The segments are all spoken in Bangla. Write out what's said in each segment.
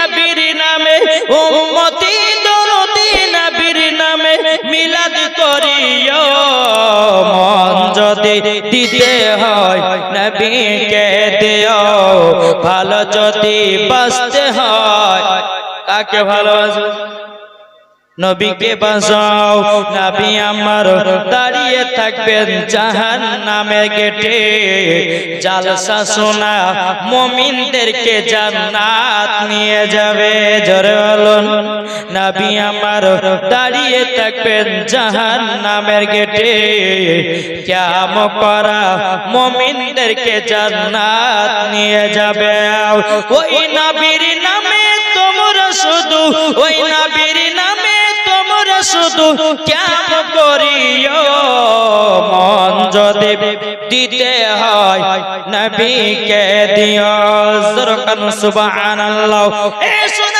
নবীর নামে, উম্মতি দরদি নবীর নামে মিলাদ করিও। মন যদি দিতে হয় নবীকে দিও, ভালো যদি বাঁচতে হয়, কাকে ভালোবাসবে? নবীকে বাঁচাও। নবী আমার দাঁড়িয়ে থাকবেন জাহান নামে গেটে। জালসা শোনা মমিনদেরকে জান্নাত নিয়ে যাবে। জোরে বলুন। নবী আমার দাঁড়িয়ে থাকবেন জাহান নামের গেটে। ক্যাম করা মমিনদেরকে জান্নাত নিয়ে যাবে। ওই নবীর নামে তোমরা শুধু ওই নবীর শুধু কেন করিও মন যদি দিতে হয় নবীকে দিও। জরকান সুবহানাল্লাহ। এ চলে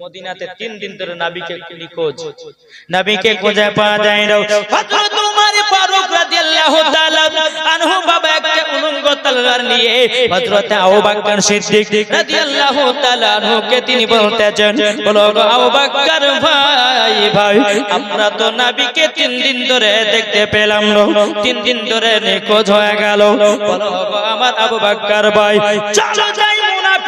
মদিনাতে তিন দিন ধরে নাবিকে নিখোঁজ। নাবিকে খুঁজে পাওয়া যায় না। হযরত উমর ফারুক রাদিয়াল্লাহু তাআলা আনহু বাবা একটা উলঙ্গ তলোয়ার নিয়ে হযরত আবু বকর সিদ্দিক রাদিয়াল্লাহু তাআলা আনহুকে তিনি বলতেছেন বলো আবু বকর ভাই ভাই আমরা তো নাবিকে তিন দিন ধরে দেখতে পেলাম না। তিন দিন ধরে নিখোঁজ হয়ে গেল। বলো আমার আবু বকর ভাই চলো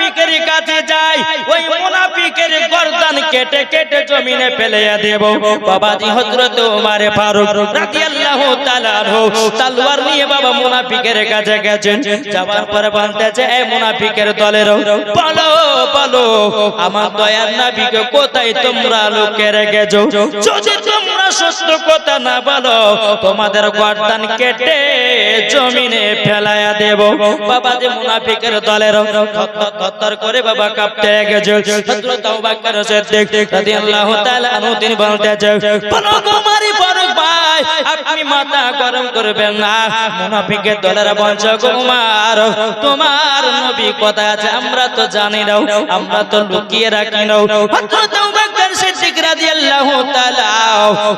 মুনাফিকের কাছে যাই, ওই মুনাফিকের গর্দান কেটে কেটে জমিনে ফেলে দেব। বাবাজি হযরত ওমর ফারুক রাদিয়াল্লাহু তাআলা তলোয়ার নিয়ে বাবা মুনাফিকের কাছে গেছেন। যাবার পরে বলতেছে এই মুনাফিকের দলের বলো বলো, আমার দয়ার নবীকে কোথায় তোমরা লুকিয়ে রেখেছো? যদি তোমরা সত্য কথা না বলো, তোমাদের গর্দান কেটে জমিনে ফেলায়া দেব। বাবা যে মুনাফিকের দলের থর করে বাবা কাঁপতে গেছে। হযরত আবু বকর সিদ্দিক রাদিয়াল্লাহু তাআলা আনহু তিনি বলতেছে ফারুক ভাই, আপনি মাথা গরম করবেন না। মুনাফিকের দলের কুমার তোমার নবী কথা আছে? আমরা তো জানি না। আমরা তো লুকিয়ে রাখি না। হযরত আবু বকর সিদ্দিক রাদিয়াল্লাহু তাআলা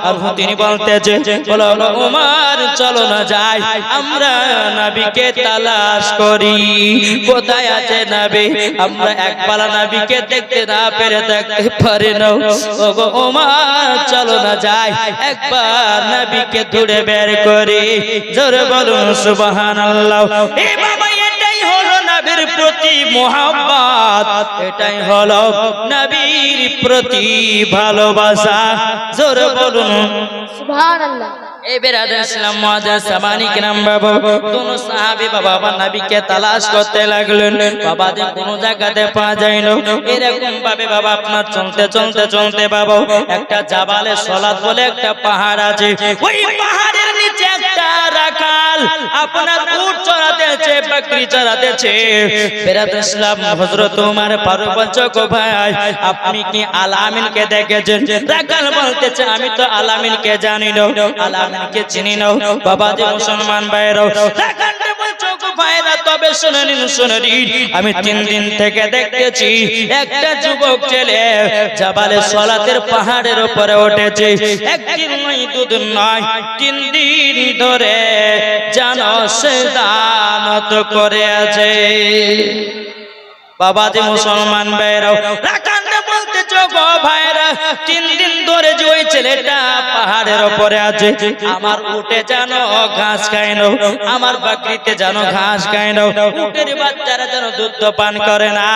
আনহু তিনি বলতেছে বলো, উমর, চলো না যাই। আমরা নবীকে তালাশ করি। কোথায় আছে নবী? আমরা একপালা নবীকে দেখতে না পেরে দেখতে পারি না। ওগো ওমর চলো না যাই। একবার নবীকে ধরে বের করি। জোরে বলুন সুবহানাল্লাহ। এ বাবা এটাই হলো নবীর প্রতি মোহাম্মত এটাই হলো নবীর প্রতি ভালোবাসা। জোরে বলুন। সুবহানাল্লাহ। এই বেরাদার আপনার একটা বলে একটা পাহাড় আছে। ভাই, আপনি কি আলামিনকে দেখেছেন? রাখাল বলতেছে, আমি তো আলামিনকে জানি না। আলামিনকে চিনি নাও বাবা যে মুসলমান ভাইরাও শুনে আমি তিন দিন থেকে দেখতেছি একটা যুবক ছেলে জাবালে সলাতের পাহাড়ের উপরে উঠেছে। একদিন নয় নয়, তিন দিন ধরে জানো সে দানত করে আছে বাবা যে মুসলমান ভাইরাও বলতে তিন ধরে পাহাড়ের উঠে জানো ঘাস খায় না আমার জানো ঘাস খায় বাচ্চারা দুধ পান করে না,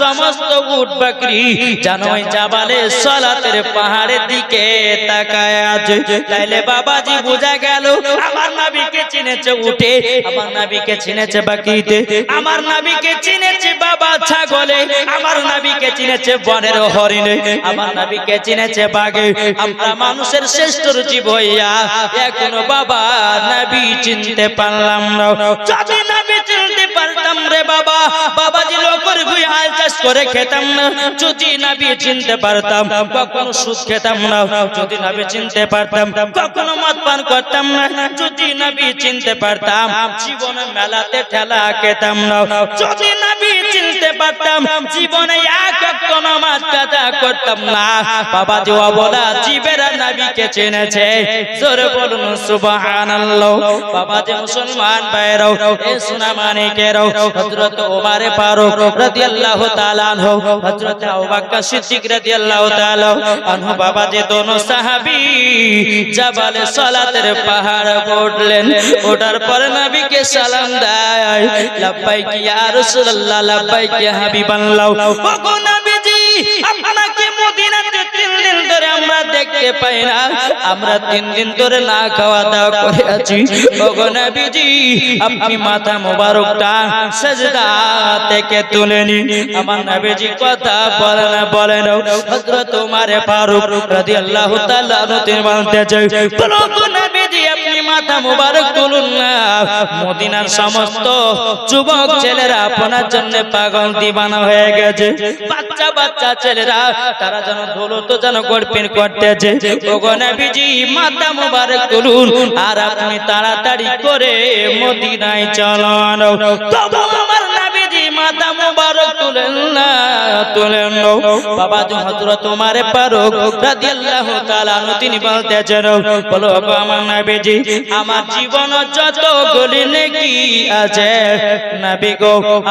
সমস্ত উট বাকরি জানো জাবালে সলাতের পাহাড়ের দিকে তাকায় আছে। তাইলে বাবাজি বোঝা গেল, আমার নাবিকে চিনেছে উঠে, আমার নাবিকে চিনেছে বাকরিতে, আমার নাবিকে চিনেছে বাবা ছাগলে আমার নাবিকে চিনেছে বনের হরিণে, আমার নাবিকে চিনেছে বাঘে। আমরা মানুষের শ্রেষ্ঠ জীব হইয়া এখনও বাবা নাবি চিনতে পারলাম না। যদি নাবি চিনতে পারতাম রে বাবা, বাবাজি লোকের ভুই হাল চাষ করে খেতাম না। যদি নাবি চিনতে পারতাম, কখনো সুদ খেতাম না। যদি নাবি চিনতে পারতাম, কখনো মদ পান করতাম না। যদি নাবি চিনতে পারতাম, জীবনে মেলাতে ঠেলা খেতাম না। যদি নাবি চিনতে পারতাম, জীবনে এক কোনো মাছ কাজা করতাম না। বাবা দেওয়া বলা জীবেরা নাবিকে চিনেছে, জোরে বলুন, সুবহানাল্লাহ। বাবা যে মুসলমান ভাইরাও এ সোনা মানিকেরাও, হযরত ওমর ফারুক রাদিয়াল্লাহু তাআলা আনহু, হযরত আবু বকর সিদ্দিক রাদিয়াল্লাহু তাআলা আনহু, বাবা যে দোনো সাহাবী জাবালে সালাতের পাহাড় উঠলেন ওঠার পর নবীকে সালাম দেয়, লাব্বাইক ইয়া রাসূলুল্লাহ, লাব্বাইক ইয়া হাবিবাল্লাহ ওগো নবীজি আপনাকে মদিনাতে তিন দিন ধরে আমরা দেখতে পাই না। আমরা তিন দিন ধরে না খাওয়া দাওয়া করে আছি। ওগো নবীজি আপনি মাথা মোবারকটা সেজদা থেকে তুলে নিন। আমার নবীজি কথা বলে না বলে না। হযরত ওমর ফারুক রাদিয়াল্লাহু তাআলা চাই বলো গো নবীজি আপনি মাথা মোবারক তুলুন না। মদিনার সমস্ত যুবক ছেলেরা আপনার জন্য পাগল দিবানা হয়ে গেছে। বাচ্চা বাচ্চা ছেলেরা, তারা যেন তো যেন গড়পিন করতেছে। ওগো নবীজি মাথা মোবারক তুলুন। আর আপনি তাড়াতাড়ি করে মদিনায় চলন তবু আমার মাথা মোবারক আমার জীবন যত গলি নেকি আছে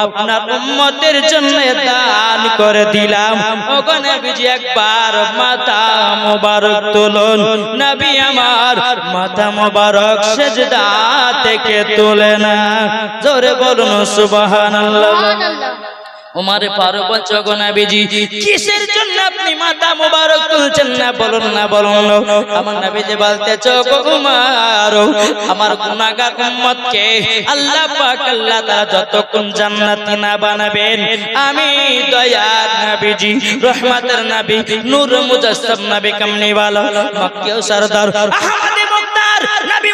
আপনার উম্মতের জন্য দান করে দিলাম। একবার মাথা মোবারক তুলুন। নবী আমার মাথা মোবারক সেজদা থেকে তুলে না। জোরে বলুন সুবহানাল্লাহ। উমারে ফারুক গো নবীজি কিসের জন্য আপনি মাথা মোবারক তুলছেন না বলুন না বলুন আমার নবীজি বলতেছো উমার আমার গুনাহগার উম্মতকে আল্লাহ পাক আল্লাহ তাআলা যতক্ষণ জান্নাতি না বানাবেন আমি দয়ার নবীজি রহমতের নবী নূর মুজাসসাম নবী কামনিওয়ালা মক্কি ও সরদার আহমদ মুক্তার নবী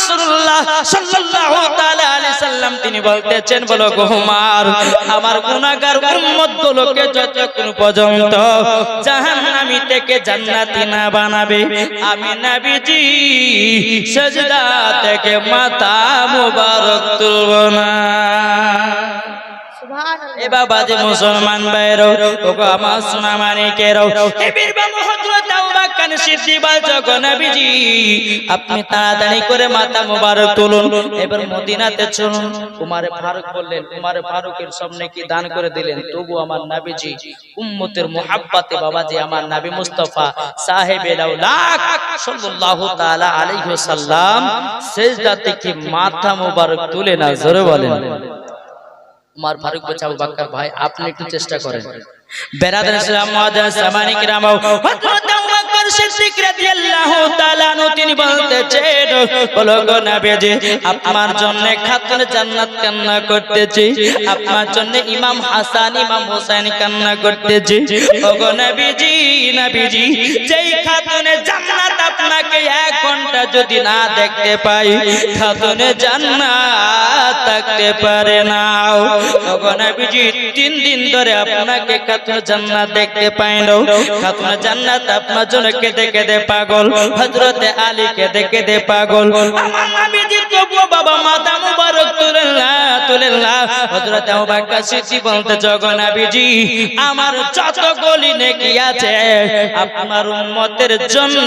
রাসূলুল্লাহ সাল্লাল্লাহু তিনি বলতেছেন, বলো গো উমার আমার গুনাহগার উম্মত গুলোকে যতক্ষণ পর্যন্ত জাহান্নামী থেকে জান্নাতি না বানাবে, আমি নবীজি সেজদা থেকে মাথা মুবারক তুলব না। বাবা যে মুসলমান আমার সোনা আপনি তাড়াতাড়ি করে মাথা মোবারক তুলুন। এবার মদিনাতে চলুন। উমারে ফারুক বললেন, উমারে ফারুকের সামনে কি দান করে দিলেন? তবু আমার নাবিজি, উম্মতের মোহাব্বতে বাবাজি, আমার নবী মুস্তাফা সাহেবে লাউলাক সাল্লাল্লাহু থেকে মাথা মোবারক তুলে না? জোরে বলেন। উমার ফারুক বলছে আবু বাক্কার ভাই আপনি একটু চেষ্টা করেন। বেরাদার ইসলাম মুআজ্জাজ সামানি কিরাম হযরত সিদ্দিক রাদিয়াল্লাহু তাআলা তিনি বলতেছেন বলো গো নবীজি আপনার জন্য খাতুন জান্নাত কান্না করতেছি আপনার জন্য ইমাম হাসান ইমাম হোসেন কান্না করতেছি। ও গো নবীজি নবীজি যেই খাতুনে জান্নাত আপনাকে এক ঘণ্টা যদি না দেখতে পাই খাতুনে জান্নাত থাকতে পারে না। তিন দিন ধরে আপনাকে খাতুন জান্নাত দেখতে পাই না। খাতুন জান্নাত আপনার জন্য কেঁদে কেঁদে পাগল, হযরতে আলী কেঁদে কেঁদে পাগল। আমার বাবা মাথা মুবারক তুলেন না তুলেন না বকর সিদ্দিক বলতে, জগো নবীজি, আমার যত গলি নেকি আছে, আপনার উম্মতের জন্য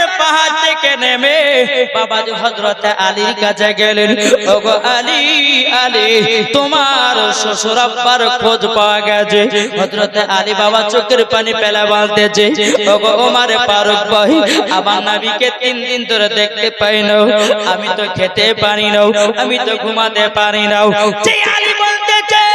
যে পাহাড় থেকে নেমে বাবা যে হযরত আলীর কাছে গেলেন। ওগো আলী আলী, তোমার শ্বশুর আব্বার খোঁজ পাওয়া গেছে। হযরত আলী বাবা চোখের পানি পেলা বলতেছে ওগো ওমর ফারুক ভাই, আমার নবীকে তিন দিন ধরে দেখতে পাই না। আমি তো খেতে পারি না, আমি তো ঘুমাতে পারি না। আলী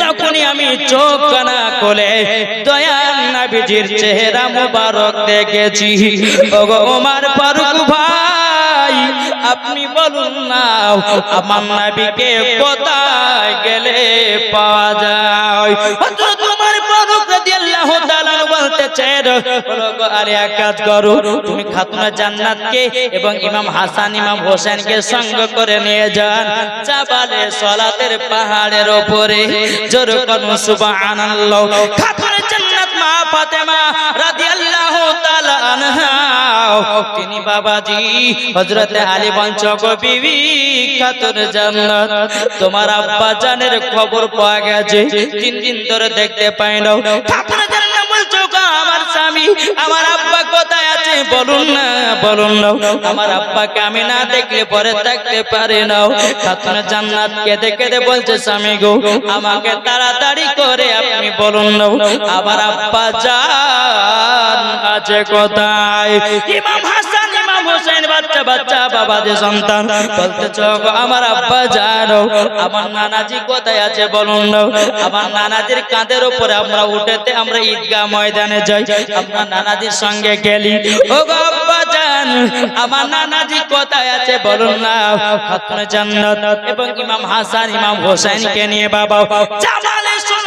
তখনই আমি চোখ কানা কোলে দয়াল নাবিজির চেহারা মুবারক দেখেছি। ওগো ওমার ফারুক ভাই, আপনি বলুন না আমার নাবিকে কোথায় গেলে পাওয়া যায়? গো, আরে এক কাজ তুমি খাতুনা জান্নাতকে এবং ইমাম হাসান, ইমাম হোসেনকে সঙ্গ করে নিয়ে যান। সলাতের পাহাড়ের জান্নাত তোমার আব্বা জানের খবর পাওয়া গেছে। তিন দিন ধরে দেখতে পাই বলছো আমার আব্বা কোথায় আছে বলুন না বলুন না। আমার আব্বাকে আমি না দেখলে পরে থাকতে পারে নাও খাতুন জান্নাত কেঁদে কেঁদে বলছে, স্বামী গো, আমাকে তাড়াতাড়ি করে আপনি বলুন না, আমার আব্বা জান আছে কোথায়? ইমাম হাসান হোসেন বাচ্চা বাচ্চা, বাবা যে সন্তান, বলতে চোখ আমার আব্বা জানো, আমার নানাজি কোথায় আছে বলুন আমার নানাজির কাঁধের উপরে আমরা উঠেতে আমরা ঈদগাহ ময়দানে যাই, আমরা নানাজির সঙ্গে গেলি। ও আব্বা জান, আমার নানাজি কোথায় আছে বলুন না। জান্নাত এবং ইমাম হাসান, ইমাম হোসেনকে নিয়ে বাবা জামালে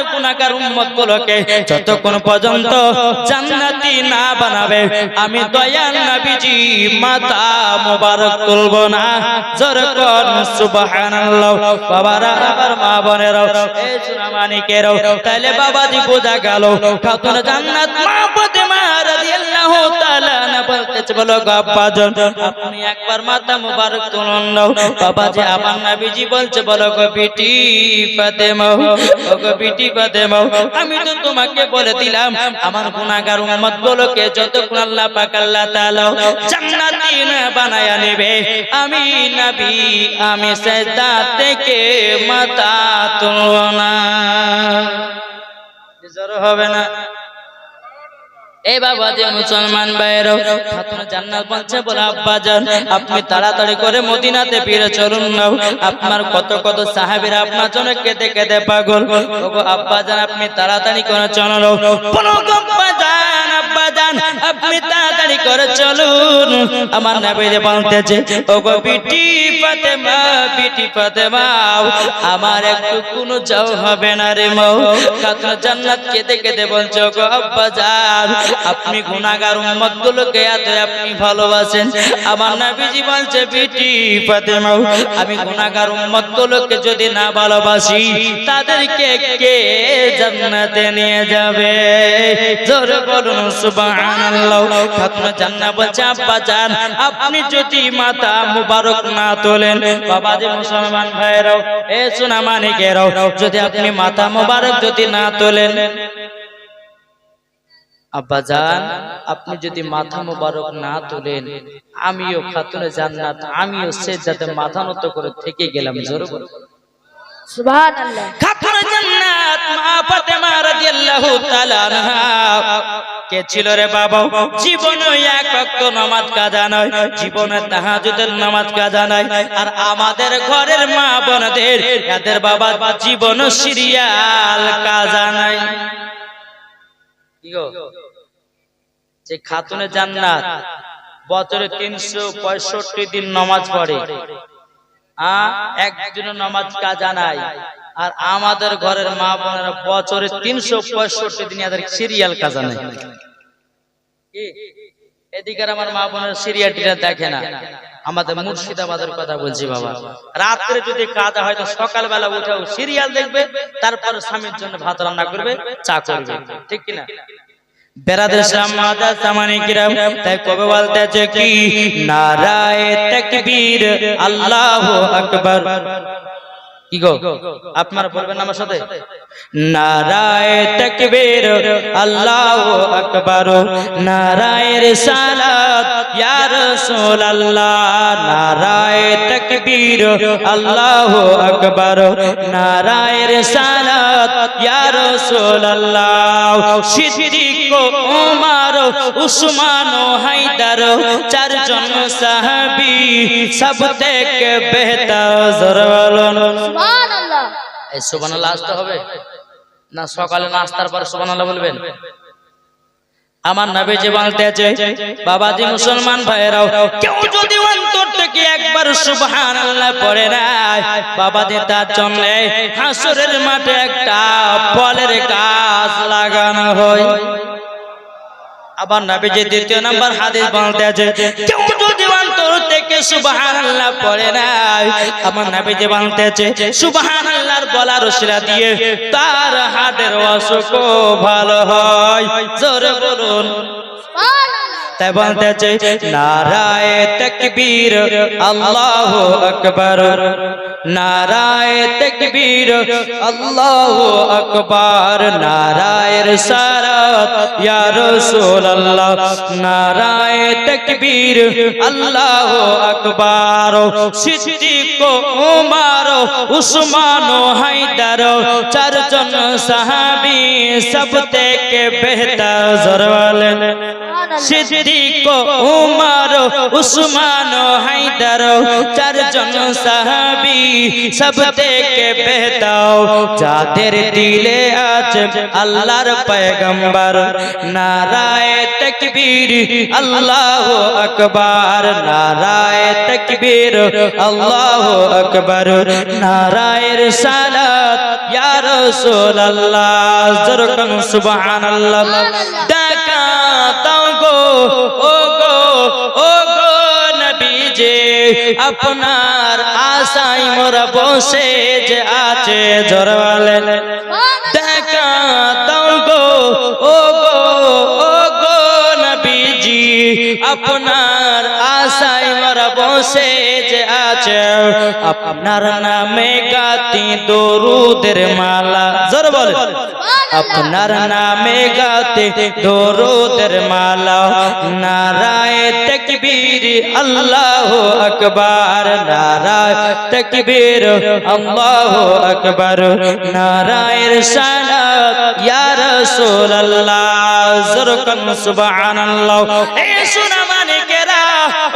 আমার গুনাহগার উম্মত গুলোকে যতক্ষণ পর্যন্ত জান্নাতি না বানাবে, আমি দয়াল নবীজি মাথা মোবারক তুলব না। জোর কর, সুবহানাল্লাহ। বাবারা আমার মা বোনেরাও এই সুনামানিকেরাও তাহলে বাবাজি বোঝা গেল, খাতুন জান্নাত মা ফাতেমা রাদিয়াল্লাহু তাআলা না বলতেছে বলো গো আব্বাজান, আপনি একবার মাথা মোবারক তুলুন না বাবাজি, আমার নবীজি বলছে, বলো গো বিটি ফাতেমা ও গো বিটি ফাতেমা, আমি তো তোমাকে বলে দিলাম, আমার গুনাহগার উম্মত গুলোকে যতক্ষণ আল্লাহ পাক আল্লাহ তাআলা জান্নাতি না বানায়া নেবে, আমি নবী, আমি সেজদা থেকে মাথা তুলব না। জোর হবে না? এই বাবা যে মুসলমান ভাইয়েরও খাতুন জান্নাত বলছে, বলে, আব্বা যান, আপনি তাড়াতাড়ি করে মদিনাতে ফিরে চলুন না আপনার কত কত সাহাবীরা আপনার জন্য কেঁদে কেঁদে পাগল। আব্বা যান, আপনি তাড়াতাড়ি করে চলুন আব্বা আপনি তাড়াতাড়ি করে চলুন। আমার নবীরে বলতেছে, ওগো, বিটি ফাতেমা বিটি ফাতেমা, আমার একটু কোনো যাও হবে না রে মৌ। খাতুন জান্নাত কেঁদে কেঁদে বলছে, ওগো, আব্বা যান আপনি গুনাহগার উম্মত গুলোকে এত আপনি ভালোবাসেন। আমার নবীজি বলছে, বিটি ফাতেমা, আমি গুনাহগার উম্মত গুলোকে যদি না ভালোবাসি, তাদেরকে কে জান্নাতে নিয়ে যাবে? জোরে বলুন, সুবহানাল্লাহ। খাতুন জান্নাত বলছে, আব্বা জান, আপনি যদি মাথা মুবারক না তোলেন, বাবা যে মুসলমান ভাইরাও এ সোনা মানিকেরাও, যদি আপনি মাথা মুবারক যদি না তোলেন আব্বাজান আপনি যদি মাথা মোবারক না তোলেন আমিও খাতুনে জান্নাত আমিও সে যাতে মাথা নত করে থেকে গেলাম জোর বলো। খাতুনে জান্নাত মা ফাতেমা রাদিয়াল্লাহু তাআলা কে ছিল রে বাবা? জীবনে এক নামাজ কাজা নয় জীবনে তাহাজ্জুদের নামাজ কাজা নয় আর আমাদের ঘরের মা বোনদের এদের বাবা জীবন সিরিয়াল কাজা নাই। যে খাতুনে জান্নাত, বছরে তিনশো পঁয়ষট্টি দিন নমাজ পড়ে। আ, একদিনও নামাজ কাজা নাই। আর আমাদের ঘরের মা বোনেরা বছরে তিনশো পঁয়ষট্টি দিন সিরিয়াল কাজা নেই। কি? এদিকের আমার মা বোনের সিরিয়াল টিরিয়াল দেখে না। আমাদের মুর্শিদাবাদের কথা বলছি বাবা। রাত্রে যদি কাজা হয় তো সকালবেলা উঠেও সিরিয়াল দেখবে তারপর স্বামীর জন্য ভাত রান্না করবে চা করবে। ঠিক কিনা? বেরাদের সামাদা সামানি কিরাম তাই কবে বলতেছে কি? নারায়ে তাকবীর আল্লাহু আকবার। কি গো? আপনারা বলবেন আমার সাথে? নারায়ে তাকবীর, আল্লাহু আকবার। নারায়ে রিসালাত, ইয়া রাসূলুল্লাহ। নারায়ে তাকবীর, আল্লাহু আকবার। নারায়ে রিসালাত, ইয়া রাসূলুল্লাহ। সিদ্দিক ওমর উসমান ও হায়দার চারজন সাহাবী সব থেকে বেহতর। বলুন সুবহান এই সুবহানাল্লাহ আসতে হবে? না সকালে নাস্তার পর সুবহানাল্লাহ বলবেন। আমার নবী যে বলতেছে বাবাজি মুসলমান ভাইরাও কেউ যদি অন্তর থেকে একবার সুবহানাল্লাহ পড়ে না বাবাজি তার জন্য হাসরের মাঠে একটা ফলের গাছ লাগানো হয়। আবার নবীজি দ্বিতীয় নাম্বার হাদিস বলতে আছে কেউ থেকে সুবহানাল্লাহ পড়ে নাই। আমার নবীজি বলতে আছে সুবহানাল্লাহর বলার ওসিরা দিয়ে তার হাতের অসুখ ভালো হয়। জোরে বলুন। তাই বলতেছে নারায় তকবীর আল্লাহ আকবর। নারায় তকবীর আল্লাহ আকবর। নারায়ের সারাত ইয়া রাসূলুল্লাহ। নারায় তকবীর আল্লাহ আকবর। সিদ্দিক উমর উসমান হায়দার চারজন সাহাবী সব থেকে বেহতর সুবহান আল্লাহ সিদ্দিক, উমর, উসমান, হায়দার, চারজন সাহাবী সব থেকে বেহতাও, যাদের দিলে আছে আল্লাহর পয়গম্বর। নারায়ে তাকবীর, আল্লাহু আকবার। নারায়ে তাকবীর, আল্লাহু আকবার। নারায়ে রিসালাত, ইয়া রাসূলুল্লাহ। জরকান সুবহানাল্লাহ। ও গো ও গো নবীজি, আপনার আশাই মোরা বসে যে আছে জরওয়ালে দেখা দাও গো ও গো ও গো নবীজি, আপনার আশাই মোরা বসে যে আছে। আপনার নামে গাতি দরুদের মালা। জোর বলে আপনার নামে গাতে দরুদের মালা। নারায় তকবীর, আল্লাহ আকবার। নারায় তকবীর, আল্লাহ আকবার। নারায়ের সালাত ইয়া রাসূলুল্লাহ। জরকান সুবহানাল্লাহ। সোনা মানিকেরা ও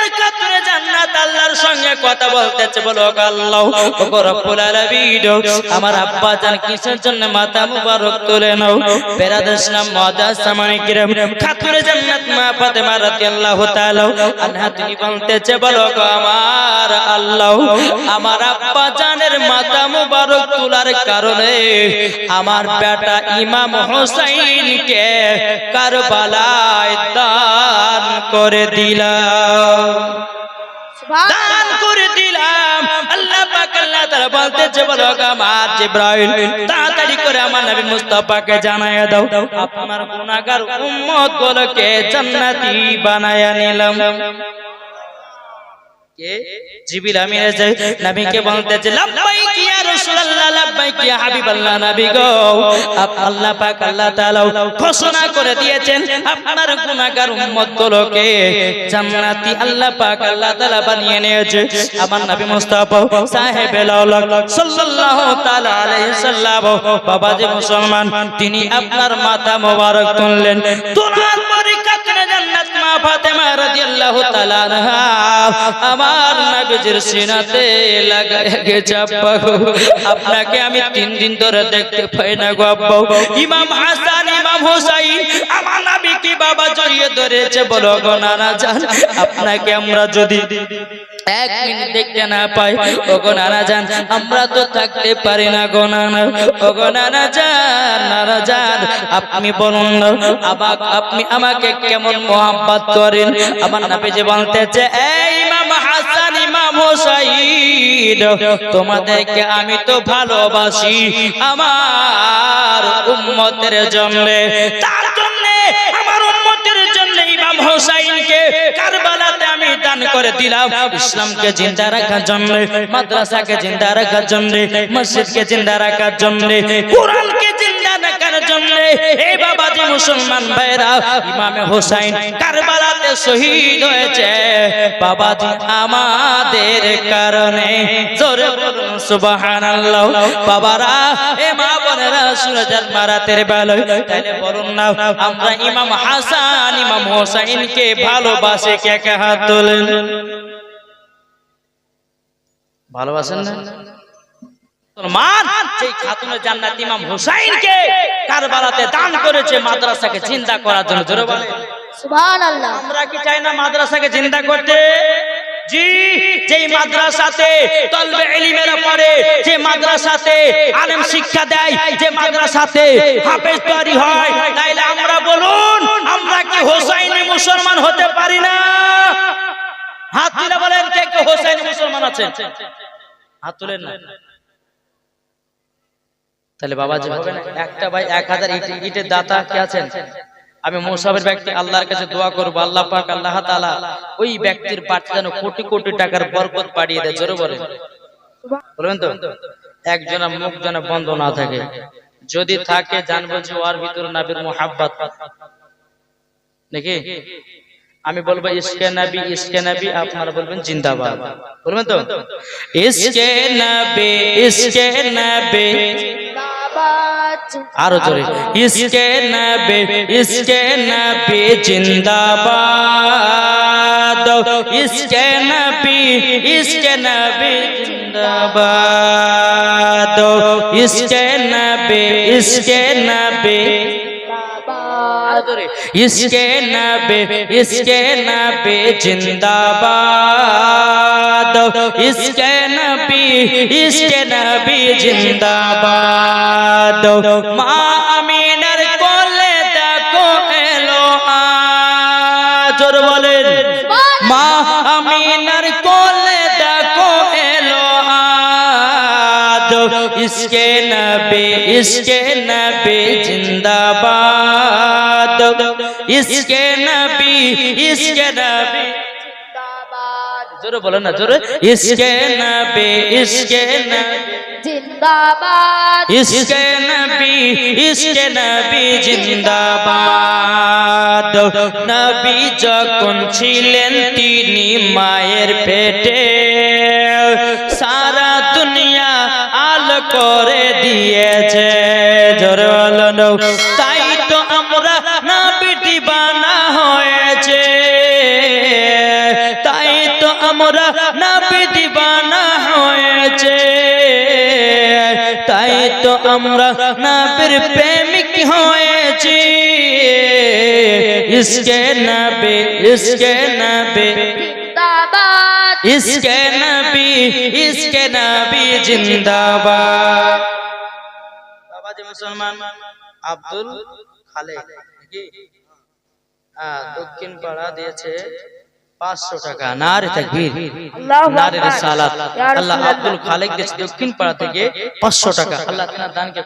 আমার খাতুন জান্নাত আল্লাহর সঙ্গে কথা বলতেছে। বলো, আল্লাহ ও রব্বুল আলামিন, আমার আব্বা জান কিসের জন্য মাথা মুবারক তুলে নাও? বেরাদাস নাম মাদাস সামানি কিরাম। খাতুন জান্নাত মা ফাতেমা রাদিয়াল্লাহু তাআলা আনহা, তিনি বলতেছে, বলো আমার আল্লাহ, আমার আব্বা জানের মাথা মুবারক তোলার কারণে আমার বেটা ইমাম হোসাইনকে কারবালায় দান করে দিলাম। দান করে দিলাম। আল্লাহ পাক আল্লাহ তাআলা বলতেছে বলো আমার জিব্রাইল, তাড়াতাড়ি করে আমার নবী মুস্তাফাকে জানায়া দাও। আপনার গুনাহগার উম্মত গুলোকে জান্নাতি বানায়া নিলাম। সাল্লাম, বাবাজি মুসলমান, তিনি আপনার মাথা মোবারক তুললেন। তোলার পরে কাকরে জান্নাত মা ফাতেমা রাদিয়াল্লাহু তাআলা আনহা। আমার নবীজির সিনাতে লাগায় গেছে আব্বা। আপনাকে আমি তিন দিন ধরে দেখতে পাই না গো আব্বা ইমাম হাসান, ইমাম হোসাইন, আমার নাবি বাবা জড়িয়ে ধরেছে, বলো গো নানা জান, আপনাকে আমরা যদি এক মিনিট দেখতে না পাই, ও গো নানা জান, আমরা তো থাকতে পারি না গো নানা, ও গো নানা জান নানা জান, আপনি বলুন না, আবাক, আপনি আমাকে কেমন মোহাব্বত করেন? আমার নাবি যে বলতেছে, এই ইমাম হাসান, ইমাম হোসাইন, তোমাদেরকে আমি তো ভালোবাসি, আমার উম্মতের জন্য। তার জন্য আমার উম্মতের জন্য ইমাম হোসাইনকে কারবালাতে আমি দান করে দিলাম। ইসলামকে জিন্দা রাখার জন্য, মাদ্রাসাকে জিন্দা রাখার জন্য, মসজিদকে জিন্দা রাখার জন্য, কোরআনকে জিন্দা রাখার জন্য। এই বাবাজি মুসলমান ভাইরা, ইমামে হোসাইন কারবালাতে শহীদ হয়েছে। বাবাজি আমাদের কারণে। জোরে বলুন, সুবহানাল্লাহ। বাবারা, এ মা বোনেরা সুরজার মারাতের বেলায়। তাহলে বলুন না, আমরা ইমাম হাসান, ইমাম হোসাইনকে ভালোবাসে, কে কে হাত তোলেন? ভালোবাসেন না? মুসলমান জান্নাত ইমাম হুসাইনকে কারবালাতে দান করেছে, মাদ্রাসাকে চিন্তা করার জন্য। জোরে বলে আমরা কি চাই না মাদ্রাসাকে চিন্তা করতে? শিক্ষা দেয় হাফেজ আমরা কি মুসলমান হতে পারি না? হাত তুলে বলেন কে কে মুসলমান হাত তাহলে না। একটা ভাই এক হাজার ইটের দাতা কে আছেন? আমি মোসাবের ব্যক্তি আল্লাহর কাছে দোয়া করব, আল্লাহ পাক, আল্লাহ তাআলা ওই ব্যক্তির পাঠে যেন কোটি কোটি টাকার বরকত পাঠিয়ে দেয়, জোরে বলে বলবেন তো? একজনা মুখ যেন বন্ধ না থাকে। যদি থাকে, জানব যে ওর ভিতর নাবির মোহাব্বত। নাকি? আমি বলব, ইসকে নবী ইসকে নবী আপনারা বলবেন, জিন্দাবাদ বলবেন তো? ইসকে নবী ইসকে নবী আরও জোরে। ইসকে নবে, ইসকে নবী জিন্দাবাদ। ইসকে নবী ইসকে নবী জিন্দাবাদ। ইসকে নবে, ইসকে নবী اس کے نبی اس کے نبی جندہ باد۔ اس کے نبی اس کے نبی جندہ باد۔ ماں امینر کو لے کو اہلو آجر بولے ماں امینر کو لے کو اہلو آج اس کے نبی اس کے نبی جندہ باد۔ ইসকে ইসকে জোরে না জোরে। ইসকে ইসকে জিন্দাবাদ। ইসকে ইসকে জিন্দাবাদ। যখন ছিলেন তিনি মায়ের পেটে। সারা দুনিয়া আলো করে দিয়েছে। জোরে বলো তাই তো আমরা নবীর প্রেমিক হয়েছি। ইসকে নবী ইসকে নবী। জিন্দাবাদ। ইসকে নবী ইসকে নবী জিন্দাবাদ। বাবাজি মুসলমান আব্দুল খালেক নাকি? হ্যাঁ, দক্ষিণ পাড়া দিয়েছে পাঁচশো টাকা নারে তাকবীর আল্লাহু নারে আকবার। সালাত ইয়া আল্লাহ রাসূলুল্লাহ। আব্দুল খালেক দিয়েছে দক্ষিণ পাড়া থেকে পাঁচশো টাকা আল্লাহ তাআলা দানকে